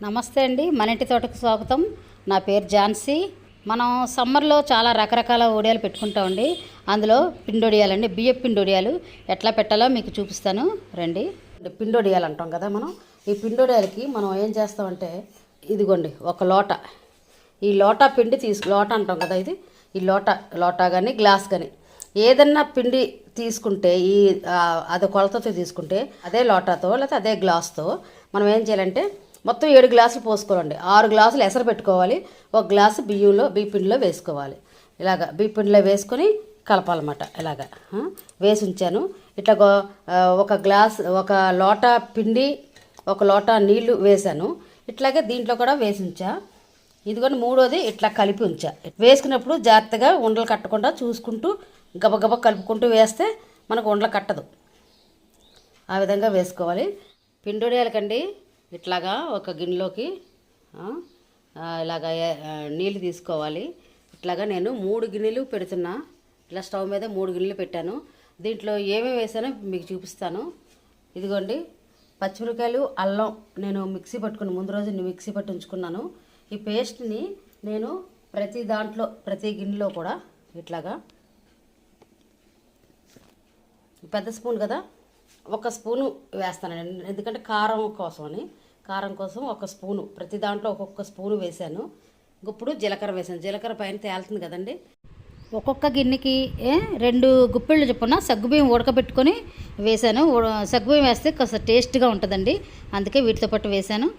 నమస్తే అండి మన ఇంటి తోటకు స్వాగతం. నా పేరు ఝాన్సీ. మనం సమ్మర్లో చాలా రకరకాల ఒడియాలు పెట్టుకుంటామండి అందులో పిండొడియాలండి బియ్యపు పిండొడియాలు. ఎట్లా పెట్టాలో మీకు చూపిస్తాను. రండి. పిండొడియాలు అంటాం కదా మనం. ఈ పిండొడియాలకి మనం ఏం చేస్తామంటే ఇదిగోండి ఒక లోట. ఈ లోటా పిండి తీసు లోట అంటాం కదా ఇది. ఈ లోట లోటా కానీ గ్లాస్ కానీ ఏదన్నా పిండి తీసుకుంటే ఈ అది అదే కొలతతో తీసుకుంటే అదే లోటాతో లేకపోతే అదే గ్లాస్తో మనం ఏం చేయాలంటే మొత్తం ఏడు గ్లాసులు పోసుకోవాలండి. ఆరు గ్లాసులు ఎసరు పెట్టుకోవాలి. ఒక గ్లాసు బియ్యంలో బియ్య పిండిలో వేసుకోవాలి. ఇలాగ బియ్య పిండిలో వేసుకొని కలపాలన్నమాట. ఇలాగ వేసి ఉంచాను. ఇట్లా గో- ఒక గ్లాస్ ఒక లోటా పిండి ఒక లోటా నీళ్ళు వేశాను. ఇట్లాగే దీంట్లో కూడా వేసి ఉంచా. ఇదిగోని మూడోది ఇట్లా కలిపి ఉంచా. వేసుకున్నప్పుడు జాగ్రత్తగా ఉండలు కట్టకుండా చూసుకుంటూ గబగబ కలుపుకుంటూ వేస్తే మనకు ఉండలు కట్టదు. ఆ విధంగా వేసుకోవాలి. పిండొడియాలకండి ఇట్లాగా ఒక గిన్నెలోకి ఇలాగ ఇలాగా నీళ్ళు తీసుకోవాలి. ఇట్లాగా నేను మూడు గిన్నెలు పెడుతున్నా. ఇట్లా స్టవ్ మీద మూడు గిన్నెలు పెట్టాను. దీంట్లో ఏమేమి వేసానో మీకు చూపిస్తాను. ఇదిగోండి పచ్చిమిరకాయలు అల్లం నేను మిక్సీ పట్టుకుని ముందు రోజు మిక్సీ పట్టి ఉంచుకున్నాను. ఈ పేస్ట్ని నేను ప్రతి దాంట్లో ప్రతి గిన్నెలో కూడా ఇట్లాగా పెద్ద స్పూన్ కదా ఒక స్పూను వేస్తానండి ఎందుకంటే కారం కోసమని కారం కోసం ఒక స్పూను ప్రతి దాంట్లో ఒక్కొక్క స్పూను వేసాను ఇప్పుడు జీలకర్ర వేసాను జీలకర్ర పైన తేలుతుంది కదండి. ఒక్కొక్క గిన్నెకి ఏ, రెండు గుప్పిళ్ళు చొప్పున సగ్గుబియ్యం ఉడకబెట్టుకొని వేసాను ఉడ- సగ్గుబియ్యం వేస్తే కాస్త టేస్ట్గా ఉంటుందండి. అందుకే వీటితో పాటు వేసాను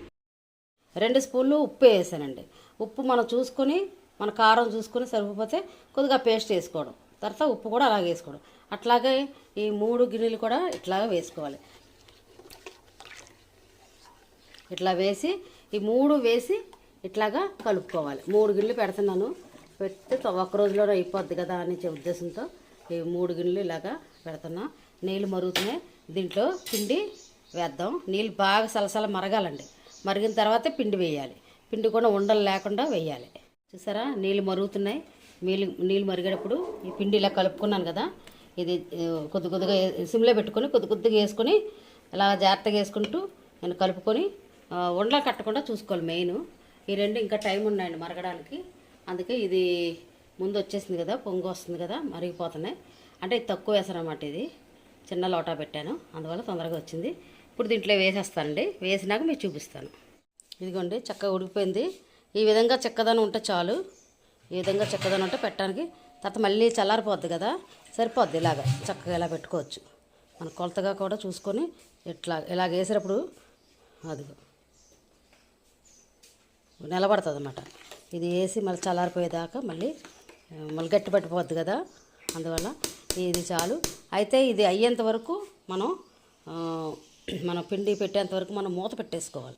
రెండు స్పూన్లు ఉప్పు వేసానండి. ఉప్పు మనం చూసుకొని మన కారం చూసుకొని సరిపోతే కొద్దిగా పేస్ట్ వేసుకోవడం. తర్వాత ఉప్పు కూడా అలాగే వేసుకోవడం. అట్లాగే ఈ మూడు గిన్నెలు కూడా ఇట్లాగా వేసుకోవాలి. ఇట్లా వేసి ఈ మూడు వేసి ఇట్లాగా కలుపుకోవాలి. మూడు గిన్నెలు పెడుతున్నాను. పెడితే ఒక రోజులో రోజులోనే అయిపోద్ది కదా అని ఉద్దేశంతో ఈ మూడు గిన్నెలు ఇలాగా పెడుతున్నా. నీళ్ళు మరుగుతున్నాయి. దీంట్లో పిండి వేద్దాం. నీళ్ళు బాగా సలసల మరగాలండి. మరిగిన తర్వాత పిండి వేయాలి. పిండి కూడా ఉండలు లేకుండా వేయాలి. చూసారా? నీళ్ళు మరుగుతున్నాయి. నీళ్ళు నీళ్ళు మరిగేటప్పుడు ఈ పిండి ఇలా కలుపుకున్నాను కదా. ఇది కొద్ది కొద్దిగా సిమ్లో పెట్టుకొని కొద్ది కొద్దిగా వేసుకొని ఇలా జాగ్రత్తగా వేసుకుంటూ నేను కలుపుకొని ఉండలు కట్టకుండా చూసుకోవాలి మెయిన్. ఈ రెండు ఇంకా టైం ఉన్నాయండి మరగడానికి. అందుకే ఇది ముందు వచ్చేసింది కదా పొంగు వస్తుంది కదా మరిగిపోతున్నాయి. అంటే ఇది తక్కువ వేసారన్నమాట ఇది. చిన్న లోటా పెట్టాను అందువల్ల తొందరగా వచ్చింది. ఇప్పుడు దీంట్లో వేసేస్తానండి. వేసినాక మీకు చూపిస్తాను. ఇదిగోండి చక్కగా ఉడికిపోయింది. ఈ విధంగా చెక్కదనం ఉంటే చాలు. ఈ విధంగా చెక్కదనం ఉంటే పెట్టడానికి తర్వాత మళ్ళీ చల్లారిపోద్ది కదా సరిపోద్ది ఇలాగ. చక్కగా ఇలా పెట్టుకోవచ్చు. మన కొలతగా కూడా చూసుకొని ఇట్లా ఇలాగ వేసినప్పుడు అదిగో. నిలబడుతుంది అనమాట ఇది వేసి మళ్ళీ చల్లారిపోయేదాకా మళ్ళీ మళ్ళీ గట్టి పట్టిపోద్ది కదా. అందువల్ల ఇది చాలు. అయితే ఇది అయ్యేంత వరకు మనం మనం పిండి పెట్టేంత వరకు మనం మూత పెట్టేసుకోవాలి.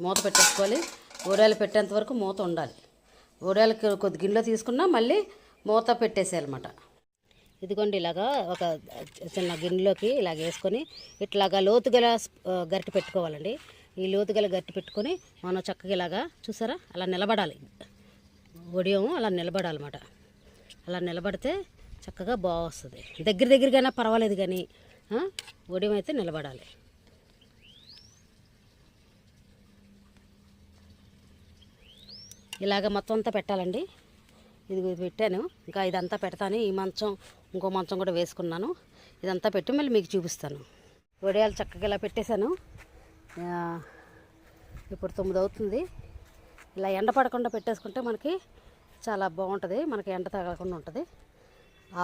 మూత పెట్టేసుకోవాలి ఒడియాలు పెట్టేంత వరకు మూత ఉండాలి. ఒడియాలకి కొద్ది గిన్నెలో తీసుకున్నా మళ్ళీ మూత పెట్టేసేయాలన్నమాట. ఇదిగోండి ఇలాగా ఒక చిన్న గిన్నెలోకి ఇలాగ వేసుకొని ఇట్లాగా లోతుగల గరిట పెట్టుకోవాలండి. ఈ లోతుగల గట్టి పెట్టుకొని మనం చక్కగా ఇలాగా చూసారా? అలా నిలబడాలి. ఒడియము అలా నిలబడాలన్నమాట. అలా నిలబడితే చక్కగా బాగొస్తుంది దగ్గర దగ్గరగానే పర్వాలేదు కానీ ఒడియం అయితే నిలబడాలి. ఇలాగ మొత్తం అంతా పెట్టాలండి. ఇది పెట్టాను. ఇంకా ఇదంతా పెడతాను. ఈ మంచం ఇంకో మంచం కూడా వేసుకున్నాను. ఇదంతా పెట్టి మళ్ళీ మీకు చూపిస్తాను. వడియాలు చక్కగా ఇలా పెట్టేశాను. ఇప్పుడు తొమ్మిది అవుతుంది. ఇలా ఎండ పడకుండా పెట్టేసుకుంటే మనకి చాలా బాగుంటుంది. మనకి ఎండ తగలకుండా ఉంటుంది.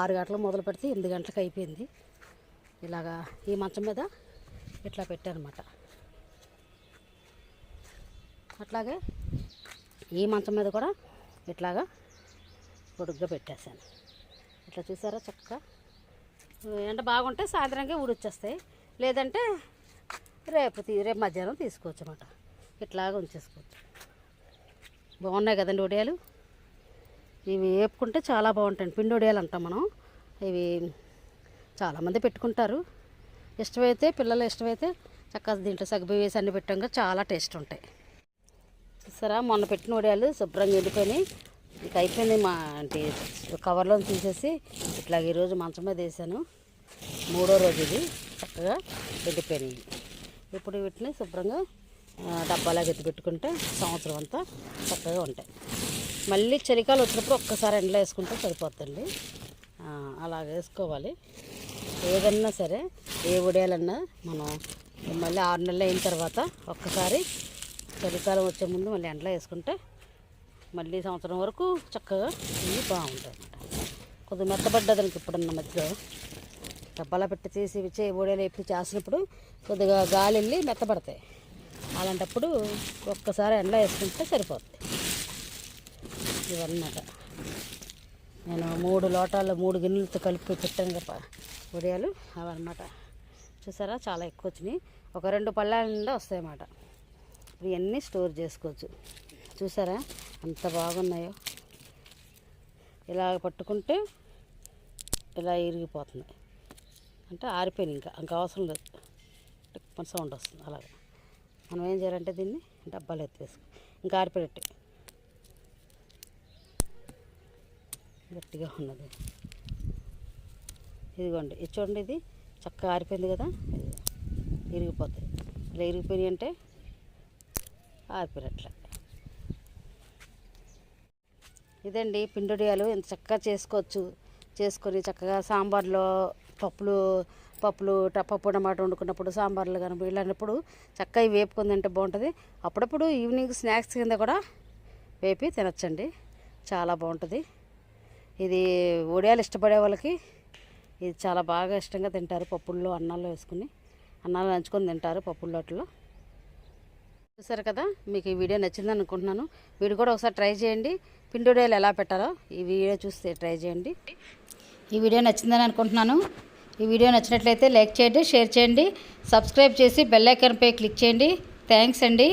ఆరు గంటలు మొదలు పెడితే ఎనిమిది గంటలకు అయిపోయింది. ఇలాగా ఈ మంచం మీద ఇట్లా పెట్టానమాట. అట్లాగే ఈ మంచం మీద కూడా ఇట్లాగా పొడుగ్గా పెట్టేశాను. ఇట్లా చూసారా చక్కగా? ఎండ బాగుంటే సాయంత్రంగా ఊడొచ్చేస్తాయి. లేదంటే రేపు తీ రేపు మధ్యాహ్నం తీసుకోవచ్చు అనమాట ఇట్లాగా ఉంచేసుకోవచ్చు. బాగున్నాయి కదండి వడియాలు ఇవి వేపుకుంటే చాలా బాగుంటాయి పిండి వడియాలు అంటాం మనం. ఇవి చాలామంది పెట్టుకుంటారు. ఇష్టమైతే పిల్లలు ఇష్టమైతే చక్కగా దీంట్లో సగ్గు వేసి అన్ని పెట్టాక చాలా టేస్ట్ ఉంటాయి. చూసారా? మొన్న పెట్టిన వడియాలు శుభ్రంగా ఎండిపోయినాయి. ఇక అయిపోయింది మా అంటే కవర్లో తీసేసి ఇట్లా ఈరోజు మంచం మీద వేసాను. మూడో రోజు ఇది చక్కగా ఎండిపోయినాయి. ఇప్పుడు వీటిని శుభ్రంగా ఆ, డబ్బాలాగా ఎత్తి పెట్టుకుంటే సంవత్సరం అంతా చక్కగా ఉంటాయి. మళ్ళీ చలికాలం వచ్చినప్పుడు ఒక్కసారి ఎండలో వేసుకుంటే సరిపోతుందండి ఆ, అలాగ వేసుకోవాలి. ఏదన్నా సరే ఏ ఉడేయాలన్నా మనం మళ్ళీ ఆరు నెలలు అయిన తర్వాత ఒక్కసారి చలికాలం వచ్చే ముందు మళ్ళీ ఎండలో వేసుకుంటే మళ్ళీ సంవత్సరం వరకు చక్కగా ఇవి బాగుంటాయి అన్నమాట. కొద్దిగా మెత్తబడ్డదానికి ఇప్పుడున్న మధ్యలో డబ్బాలో పెట్టి తీసి చేయి బోడేలు ఎప్పి చేసినప్పుడు కొద్దిగా గాలి వెళ్ళి మెత్తపడతాయి అలాంటప్పుడు ఒక్కసారి ఎండ వేసుకుంటే సరిపోతుంది ఇవన్నమాట. నేను మూడు లోటాలు మూడు గిన్నెలతో కలిపి పెట్టాను కదా ఉడియాలు అవన్నమాట. చూసారా? చాలా ఎక్కువ వచ్చినాయి. ఒక రెండు పళ్ళాల నిండా వస్తాయన్నమాట. ఇప్పుడు ఇవన్నీ స్టోర్ చేసుకోవచ్చు. చూసారా? అంత బాగున్నాయో. ఇలా పట్టుకుంటే ఇలా ఇరిగిపోతుంది. అంటే ఆరిపోయింది ఇంకా. ఇంకా అవసరం లేదు. మన సౌండ్ వస్తుంది అలాగా. మనం ఏం చేయాలంటే దీన్ని డబ్బాలు ఎత్తివేసుకో ఇంకా ఆరిపోయినట్టు. గట్టిగా ఉన్నది. ఇదిగోండి. ఇది చూడండి ఇది. చక్కగా ఆరిపోయింది కదా. ఇది ఇరిగిపోతాయి. ఇలా ఇరిగిపోయినాయి అంటే ఆరిపోయినట్లే. ఇదండి పిండుడియాలు ఎంత చక్కగా చేసుకోవచ్చు. చేసుకొని చక్కగా సాంబార్లో పప్పులు పప్పులు పప్పు టమాట వండుకున్నప్పుడు సాంబార్లు కానీ ఇలాంటప్పుడు చక్కగా ఇవి వేపుకొని తింటే బాగుంటుంది. అప్పుడప్పుడు ఈవినింగ్ స్నాక్స్ కింద కూడా వేపి తినచ్చండి. చాలా బాగుంటుంది. ఇది ఒడియాలు ఇష్టపడే వాళ్ళకి ఇది చాలా బాగా ఇష్టంగా తింటారు. పప్పుల్లో అన్నాల్లో వేసుకుని అన్నాలు నంచుకొని తింటారు పప్పుల్లోట్లో చూసారు కదా మీకు ఈ వీడియో నచ్చిందని అనుకుంటున్నాను. వీడియో కూడా ఒకసారి ట్రై చేయండి. పిండి ఎలా పెట్టాలో ఈ వీడియో చూస్తే ట్రై చేయండి. ఈ వీడియో నచ్చిందని అనుకుంటున్నాను. ఈ వీడియో నచ్చినట్లయితే లైక్ చేయండి షేర్ చేయండి సబ్స్క్రైబ్ చేసి బెల్ ఐకాన్పై క్లిక్ చేయండి. థ్యాంక్స్ అండి.